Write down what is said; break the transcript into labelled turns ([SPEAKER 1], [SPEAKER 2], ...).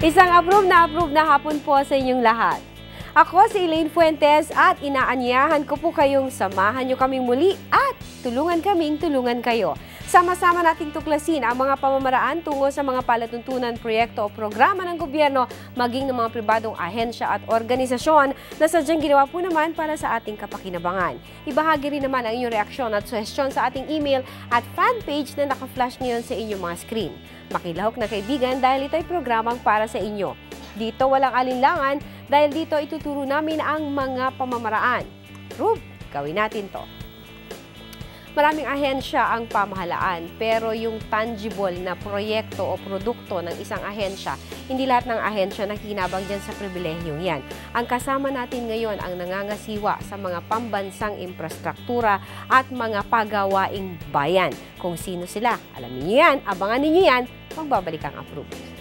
[SPEAKER 1] Isang approve na approve na hapon po sa inyong lahat. Ako si Elaine Fuentes at inaanyahan ko po kayong samahan nyo kaming muli at tulungan kaming tulungan kayo. Sama-sama nating tuklasin ang mga pamamaraan tungo sa mga palatuntunan, proyekto o programa ng gobyerno maging ng mga pribadong ahensya at organisasyon na sadyang ginawa po naman para sa ating kapakinabangan. Ibahagi rin naman ang inyong reaksyon at suhestyon sa ating email at fanpage na naka-flash ngayon sa inyong mga screen. Makilahok na kaibigan dahil ito ay programang para sa inyo. Dito walang alinlangan dahil dito ituturo namin ang mga pamamaraan. Rube, gawin natin to. Maraming ahensya ang pamahalaan pero yung tangible na proyekto o produkto ng isang ahensya, hindi lahat ng ahensya nakinabang dyan sa pribilehiyong yan. Ang kasama natin ngayon ang nangangasiwa sa mga pambansang infrastruktura at mga pagawaing bayan. Kung sino sila, alamin niyo yan, abangan ninyo yan, magbabalik ang approve.